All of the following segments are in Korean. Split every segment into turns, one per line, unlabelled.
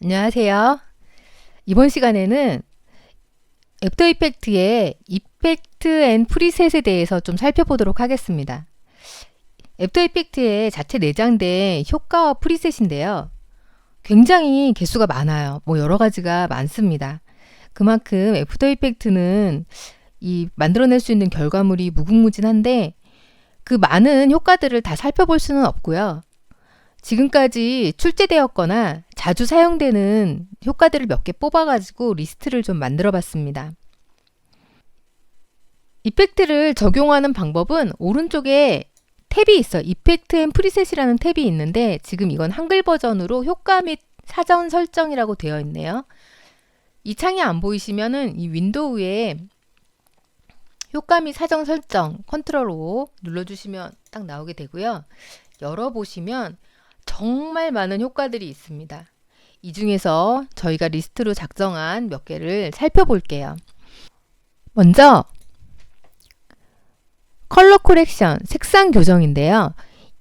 안녕하세요. 이번 시간에는 애프터 이펙트의 이펙트 앤 프리셋에 대해서 좀 살펴보도록 하겠습니다. 애프터 이펙트의 자체 내장된 효과와 프리셋인데요. 굉장히 개수가 많아요. 뭐 여러 가지가 많습니다. 그만큼 애프터 이펙트는 이 만들어낼 수 있는 결과물이 무궁무진한데 그 많은 효과들을 다 살펴볼 수는 없고요. 지금까지 출제되었거나 자주 사용되는 효과들을 몇 개 뽑아가지고 리스트를 좀 만들어 봤습니다. 이펙트를 적용하는 방법은 오른쪽에 탭이 있어. 이펙트 앤 프리셋이라는 탭이 있는데 지금 이건 한글 버전으로 효과 및 사전 설정이라고 되어 있네요. 이 창이 안 보이시면은 이 윈도우에 효과 및 사전 설정 컨트롤 O 눌러주시면 딱 나오게 되고요. 열어보시면 정말 많은 효과들이 있습니다. 이 중에서 저희가 리스트로 작성한 몇 개를 살펴볼게요. 먼저 컬러 코렉션, 색상 교정인데요.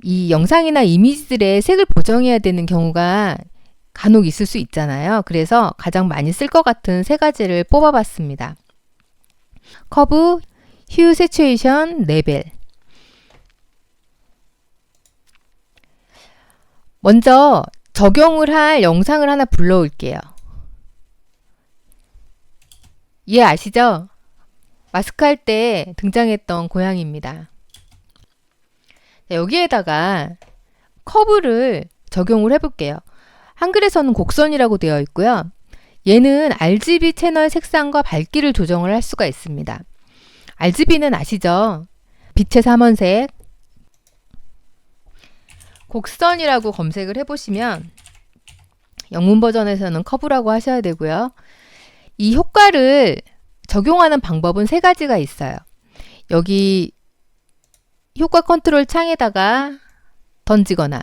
이 영상이나 이미지들의 색을 보정해야 되는 경우가 간혹 있을 수 있잖아요. 그래서 가장 많이 쓸 것 같은 세 가지를 뽑아봤습니다. 커브, 휴 세츄에이션, 레벨. 먼저 적용을 할 영상을 하나 불러올게요. 예, 아시죠? 마스크 할 때 등장했던 고양이입니다. 여기에다가 커브를 적용을 해볼게요. 한글에서는 곡선이라고 되어 있고요. 얘는 RGB 채널 색상과 밝기를 조정을 할 수가 있습니다. RGB는 아시죠? 빛의 삼원색. 곡선이라고 검색을 해보시면 영문 버전에서는 커브라고 하셔야 되고요. 이 효과를 적용하는 방법은 세 가지가 있어요. 여기 효과 컨트롤 창에다가 던지거나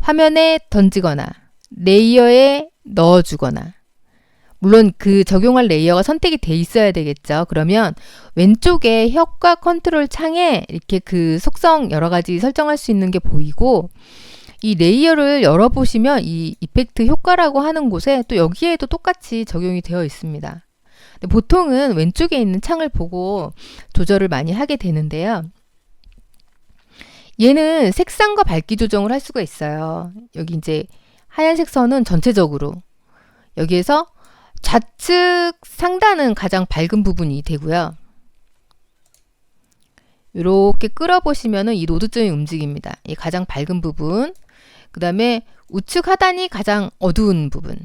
화면에 던지거나 레이어에 넣어주거나 물론 그 적용할 레이어가 선택이 돼 있어야 되겠죠. 그러면 왼쪽에 효과 컨트롤 창에 이렇게 그 속성 여러 가지 설정할 수 있는 게 보이고 이 레이어를 열어보시면 이 이펙트 효과라고 하는 곳에 또 여기에도 똑같이 적용이 되어 있습니다. 보통은 왼쪽에 있는 창을 보고 조절을 많이 하게 되는데요. 얘는 색상과 밝기 조정을 할 수가 있어요. 여기 이제 하얀색 선은 전체적으로 여기에서 좌측 상단은 가장 밝은 부분이 되고요. 이렇게 끌어보시면은 이 노드점이 움직입니다. 이 가장 밝은 부분. 그 다음에 우측 하단이 가장 어두운 부분.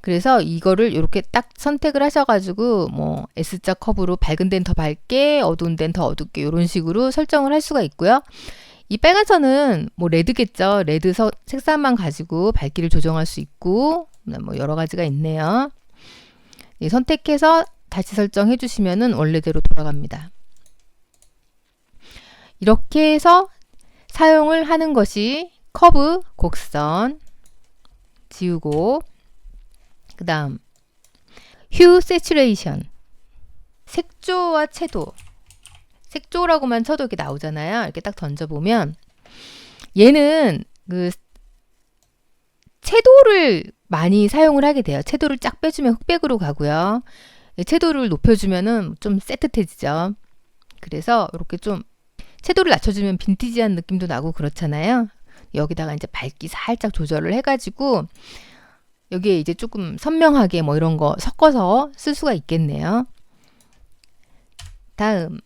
그래서 이거를 이렇게 딱 선택을 하셔가지고 뭐 S자 커브로 밝은 데는 더 밝게, 어두운 데는 더 어둡게 이런 식으로 설정을 할 수가 있고요. 이 빨간 선은 뭐 레드겠죠. 레드 서, 색상만 가지고 밝기를 조정할 수 있고 뭐 여러 가지가 있네요. 예, 선택해서 다시 설정해 주시면은 원래대로 돌아갑니다. 이렇게 해서 사용을 하는 것이 커브, 곡선 지우고 그 다음 휴 세츄레이션 색조와 채도 색조라고만 쳐도 이렇게 나오잖아요. 이렇게 딱 던져보면 얘는 그 채도를 많이 사용을 하게 돼요. 채도를 쫙 빼주면 흑백으로 가고요. 채도를 높여주면은 좀 세트해지죠. 그래서 이렇게 좀 채도를 낮춰주면 빈티지한 느낌도 나고 그렇잖아요. 여기다가 이제 밝기 살짝 조절을 해가지고 여기에 이제 조금 선명하게 뭐 이런 거 섞어서 쓸 수가 있겠네요. 다음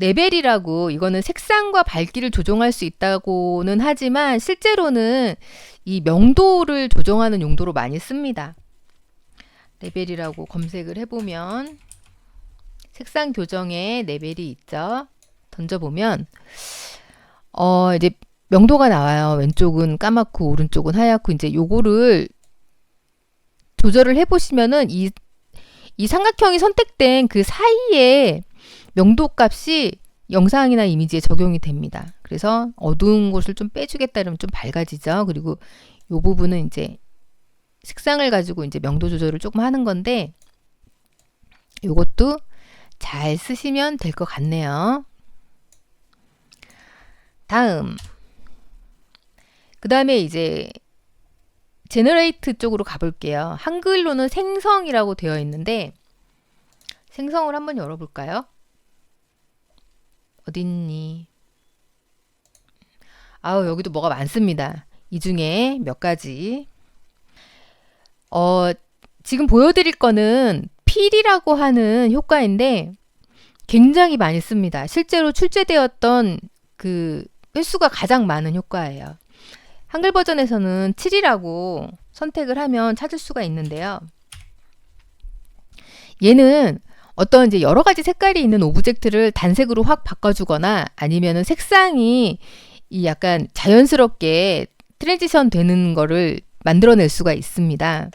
레벨이라고 이거는 색상과 밝기를 조정할 수 있다고는 하지만 실제로는 이 명도를 조정하는 용도로 많이 씁니다. 레벨이라고 검색을 해보면 색상 교정에 레벨이 있죠. 던져보면 어 이제 명도가 나와요. 왼쪽은 까맣고 오른쪽은 하얗고 이제 요거를 조절을 해보시면은 이, 이 삼각형이 선택된 그 사이에 명도 값이 영상이나 이미지에 적용이 됩니다. 그래서 어두운 곳을 좀 빼주겠다 그러면 좀 밝아지죠. 그리고 이 부분은 이제 색상을 가지고 이제 명도 조절을 조금 하는 건데 이것도 잘 쓰시면 될 것 같네요. 다음 그 다음에 이제 제너레이트 쪽으로 가볼게요. 한글로는 생성이라고 되어 있는데 생성을 한번 열어볼까요? 어딨니? 아우 여기도 뭐가 많습니다. 이 중에 몇 가지 어 지금 보여드릴 거는 필이라고 하는 효과인데 굉장히 많이 씁니다. 실제로 출제되었던 그 횟수가 가장 많은 효과예요. 한글 버전에서는 7이라고 선택을 하면 찾을 수가 있는데요. 얘는 어떤 이제 여러 가지 색깔이 있는 오브젝트를 단색으로 확 바꿔주거나 아니면은 색상이 이 약간 자연스럽게 트랜지션 되는 거를 만들어낼 수가 있습니다.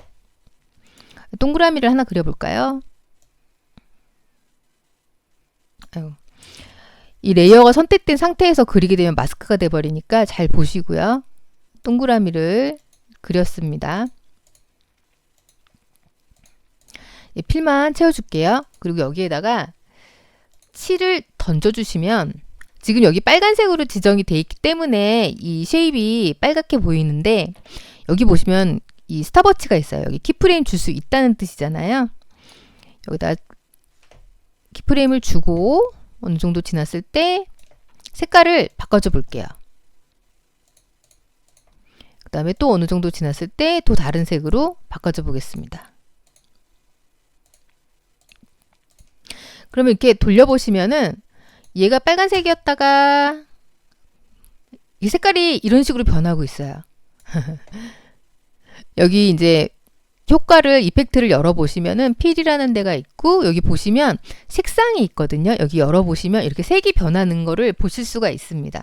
동그라미를 하나 그려볼까요? 아유. 이 레이어가 선택된 상태에서 그리게 되면 마스크가 돼버리니까 잘 보시고요. 동그라미를 그렸습니다. 예, 필만 채워줄게요. 그리고 여기에다가 칠을 던져주시면 지금 여기 빨간색으로 지정이 돼 있기 때문에 이 쉐입이 빨갛게 보이는데 여기 보시면 이 스타버치가 있어요. 여기 키프레임 줄 수 있다는 뜻이잖아요. 여기다 키프레임을 주고 어느 정도 지났을 때 색깔을 바꿔줘 볼게요. 그 다음에 또 어느 정도 지났을 때 또 다른 색으로 바꿔줘 보겠습니다. 그러면 이렇게 돌려보시면은 얘가 빨간색이었다가 이 색깔이 이런 식으로 변하고 있어요. 여기 이제 효과를 이펙트를 열어보시면은 필이라는 데가 있고 여기 보시면 색상이 있거든요. 여기 열어보시면 이렇게 색이 변하는 거를 보실 수가 있습니다.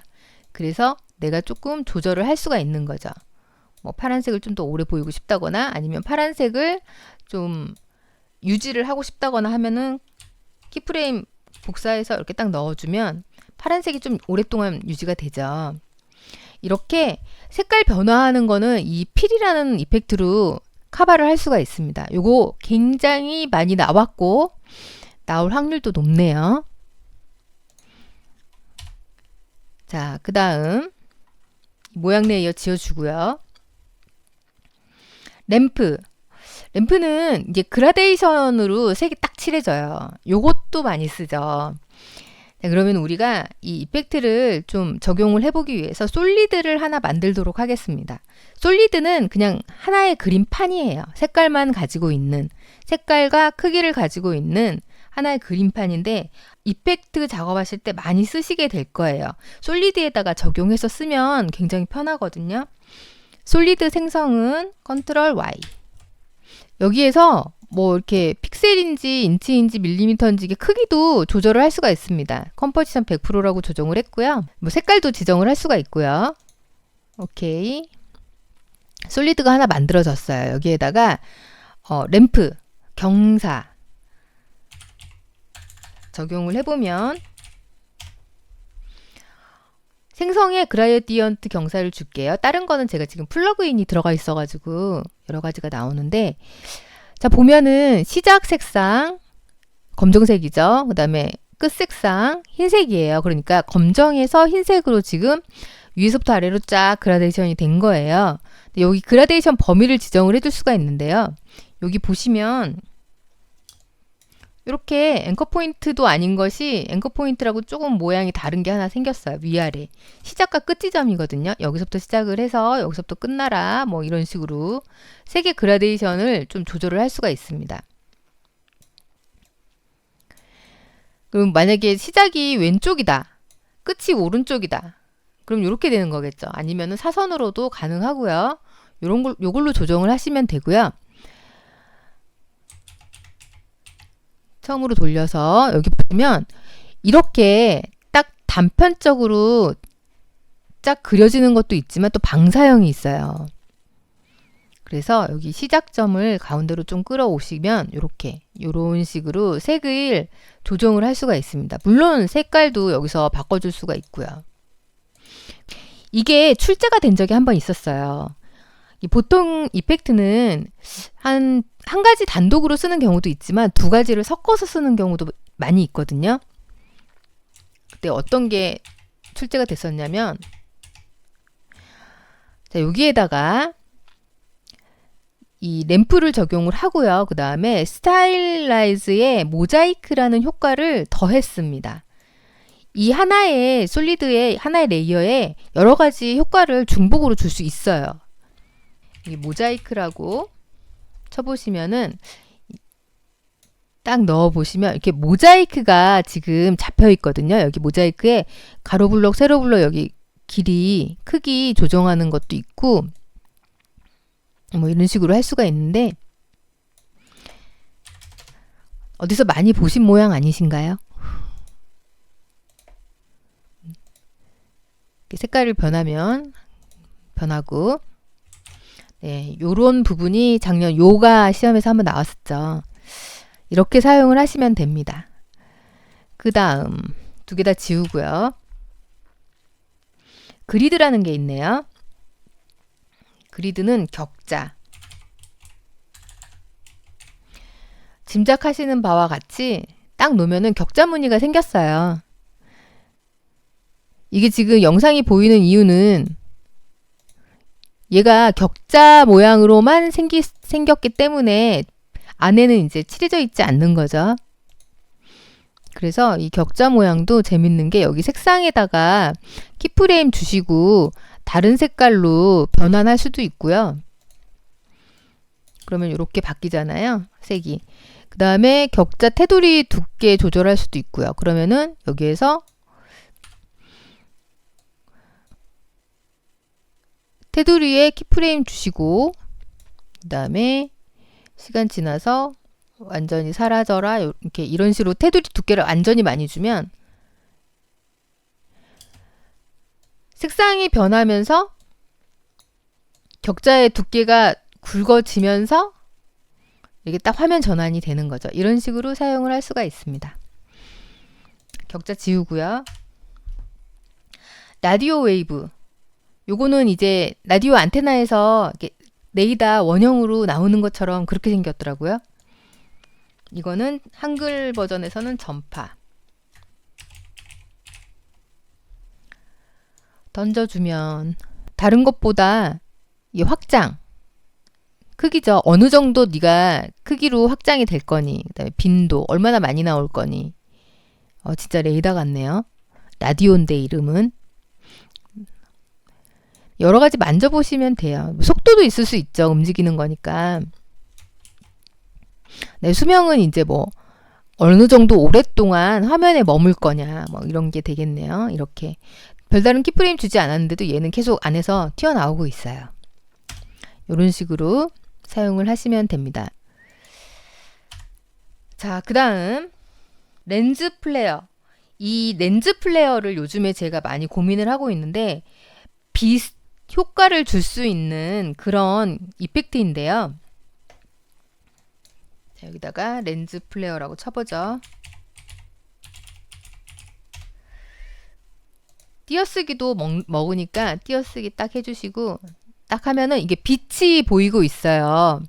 그래서 내가 조금 조절을 할 수가 있는 거죠. 뭐 파란색을 좀 더 오래 보이고 싶다거나 아니면 파란색을 좀 유지를 하고 싶다거나 하면은 키프레임 복사해서 이렇게 딱 넣어주면 파란색이 좀 오랫동안 유지가 되죠. 이렇게 색깔 변화하는 거는 이 필이라는 이펙트로 커버를 할 수가 있습니다. 요거 굉장히 많이 나왔고 나올 확률도 높네요. 자, 그 다음 모양 레이어 지어주고요. 램프. 램프는 이제 그라데이션으로 색이 딱 칠해져요. 요것도 많이 쓰죠. 네, 그러면 우리가 이 이펙트를 좀 적용을 해보기 위해서 솔리드를 하나 만들도록 하겠습니다. 솔리드는 그냥 하나의 그림판이에요. 색깔만 가지고 있는 색깔과 크기를 가지고 있는 하나의 그림판인데 이펙트 작업하실 때 많이 쓰시게 될 거예요. 솔리드에다가 적용해서 쓰면 굉장히 편하거든요. 솔리드 생성은 컨트롤 Y. 여기에서 뭐 이렇게 픽셀인지 인치인지 밀리미터인지 이게 크기도 조절을 할 수가 있습니다. 컴포지션 100%라고 조정을 했고요. 뭐 색깔도 지정을 할 수가 있고요. 오케이. 솔리드가 하나 만들어졌어요. 여기에다가 어, 램프, 경사 적용을 해보면 생성에 그라디언트 경사를 줄게요. 다른 거는 제가 지금 플러그인이 들어가 있어가지고 여러 가지가 나오는데 자 보면은 시작 색상 검정색이죠. 그 다음에 끝 색상 흰색이에요. 그러니까 검정에서 흰색으로 지금 위에서부터 아래로 쫙 그라데이션이 된 거예요. 여기 그라데이션 범위를 지정을 해줄 수가 있는데요. 여기 보시면 이렇게 앵커 포인트도 아닌 것이 앵커 포인트라고 조금 모양이 다른 게 하나 생겼어요. 위아래. 시작과 끝 지점이거든요. 여기서부터 시작을 해서 여기서부터 끝나라. 뭐 이런 식으로 색의 그라데이션을 좀 조절을 할 수가 있습니다. 그럼 만약에 시작이 왼쪽이다. 끝이 오른쪽이다. 그럼 이렇게 되는 거겠죠. 아니면은 사선으로도 가능하고요. 요런 걸 요걸로 조정을 하시면 되고요. 처음으로 돌려서 여기 보시면 이렇게 딱 단편적으로 쫙 그려지는 것도 있지만 또 방사형이 있어요. 그래서 여기 시작점을 가운데로 좀 끌어오시면 이렇게 이런 식으로 색을 조정을 할 수가 있습니다. 물론 색깔도 여기서 바꿔줄 수가 있고요. 이게 출제가 된 적이 한 번 있었어요. 보통 이펙트는 한, 한 가지 단독으로 쓰는 경우도 있지만 두 가지를 섞어서 쓰는 경우도 많이 있거든요. 그때 어떤 게 출제가 됐었냐면 자, 여기에다가 이 램프를 적용을 하고요. 그 다음에 스타일라이즈의 모자이크라는 효과를 더했습니다. 이 하나의 솔리드의 하나의 레이어에 여러 가지 효과를 중복으로 줄 수 있어요. 이 모자이크라고 쳐보시면은 딱 넣어 보시면 이렇게 모자이크가 지금 잡혀 있거든요. 여기 모자이크에 가로 블럭, 세로 블럭 여기 길이 크기 조정하는 것도 있고 뭐 이런 식으로 할 수가 있는데 어디서 많이 보신 모양 아니신가요? 색깔을 변하면 변하고 네, 요런 부분이 작년 요가 시험에서 한번 나왔었죠. 이렇게 사용을 하시면 됩니다. 그 다음 두 개 다 지우고요. 그리드라는 게 있네요. 그리드는 격자. 짐작하시는 바와 같이 딱 놓으면은 격자 무늬가 생겼어요. 이게 지금 영상이 보이는 이유는 얘가 격자 모양으로만 생기, 생겼기 때문에 안에는 이제 칠해져 있지 않는 거죠. 그래서 이 격자 모양도 재밌는 게 여기 색상에다가 키프레임 주시고 다른 색깔로 변환할 수도 있고요. 그러면 이렇게 바뀌잖아요. 색이. 그 다음에 격자 테두리 두께 조절할 수도 있고요. 그러면은 여기에서 테두리에 키프레임 주시고 그 다음에 시간 지나서 완전히 사라져라 이렇게 이런 식으로 테두리 두께를 완전히 많이 주면 색상이 변하면서 격자의 두께가 굵어지면서 이게 딱 화면 전환이 되는 거죠. 이런 식으로 사용을 할 수가 있습니다. 격자 지우고요. 라디오 웨이브. 요거는 이제 라디오 안테나에서 레이더 원형으로 나오는 것처럼 그렇게 생겼더라고요. 이거는 한글 버전에서는 전파. 던져주면 다른 것보다 이 확장 크기죠. 어느 정도 네가 크기로 확장이 될 거니, 그다음에 빈도 얼마나 많이 나올 거니. 어, 진짜 레이더 같네요. 라디오인데 이름은 여러 가지 만져보시면 돼요. 속도도 있을 수 있죠. 움직이는 거니까. 네, 수명은 이제 뭐 어느 정도 오랫동안 화면에 머물 거냐 뭐 이런 게 되겠네요. 이렇게 별다른 키프레임 주지 않았는데도 얘는 계속 안에서 튀어나오고 있어요. 이런 식으로 사용을 하시면 됩니다. 자, 그 다음 렌즈 플레어. 이 렌즈 플레어를 요즘에 제가 많이 고민을 하고 있는데 비슷 효과를 줄 수 있는 그런 이펙트인데요. 자, 여기다가 렌즈 플레어라고 쳐보죠. 띄어쓰기도 먹, 먹으니까 띄어쓰기 딱 해주시고 딱 하면은 이게 빛이 보이고 있어요.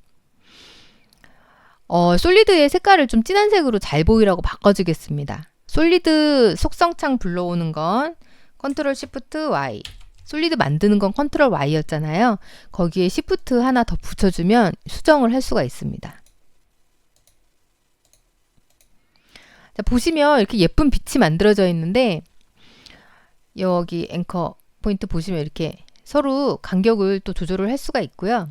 어, 솔리드의 색깔을 좀 진한 색으로 잘 보이라고 바꿔주겠습니다. 솔리드 속성창 불러오는 건 컨트롤 시프트 Y 솔리드 만드는 건 컨트롤 Y였잖아요. 거기에 시프트 하나 더 붙여주면 수정을 할 수가 있습니다. 자, 보시면 이렇게 예쁜 빛이 만들어져 있는데 여기 앵커 포인트 보시면 이렇게 서로 간격을 또 조절을 할 수가 있고요.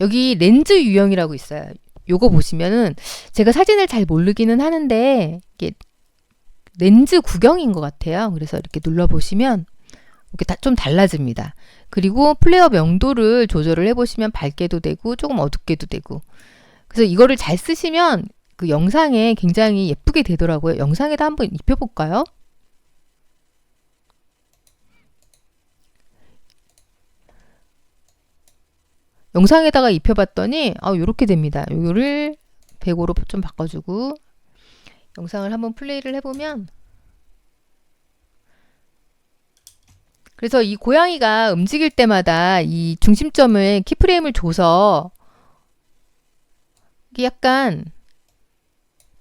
여기 렌즈 유형이라고 있어요. 요거 보시면은 제가 사진을 잘 모르기는 하는데 렌즈 구경인 것 같아요. 그래서 이렇게 눌러 보시면 이렇게 좀 달라집니다. 그리고 플레이어 명도를 조절을 해보시면 밝게도 되고 조금 어둡게도 되고 그래서 이거를 잘 쓰시면 그 영상에 굉장히 예쁘게 되더라고요. 영상에다 한번 입혀볼까요? 영상에다가 입혀봤더니 아 이렇게 됩니다. 요거를 105로 좀 바꿔주고 영상을 한번 플레이를 해보면 그래서 이 고양이가 움직일 때마다 이 중심점을 키프레임을 줘서 이게 약간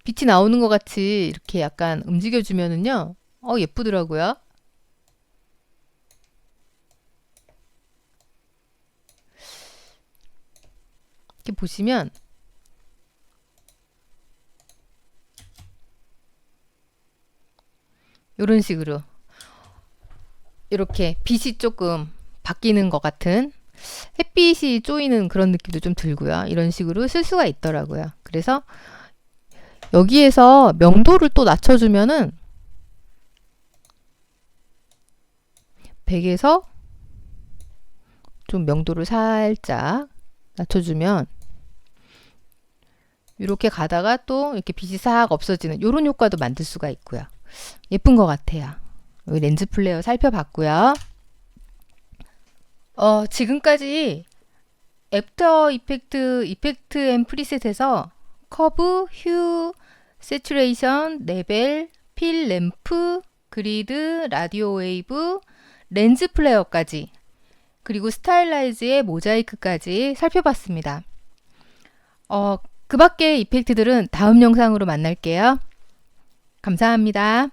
빛이 나오는 것 같이 이렇게 약간 움직여주면은요, 어, 예쁘더라고요. 이렇게 보시면 이런 식으로 이렇게 빛이 조금 바뀌는 것 같은 햇빛이 쪼이는 그런 느낌도 좀 들고요. 이런 식으로 쓸 수가 있더라고요. 그래서 여기에서 명도를 또 낮춰주면은 100에서 좀 명도를 살짝 낮춰주면 이렇게 가다가 또 이렇게 빛이 싹 없어지는 이런 효과도 만들 수가 있고요. 예쁜 것 같아요. 렌즈 플레이어 살펴봤고요. 어, 지금까지 애프터 이펙트, 이펙트 앤 프리셋에서 커브, 휴, 세츄레이션, 레벨, 필 램프, 그리드, 라디오 웨이브, 렌즈 플레이어까지 그리고 스타일라이즈의 모자이크까지 살펴봤습니다. 어, 그 밖의 이펙트들은 다음 영상으로 만날게요. 감사합니다.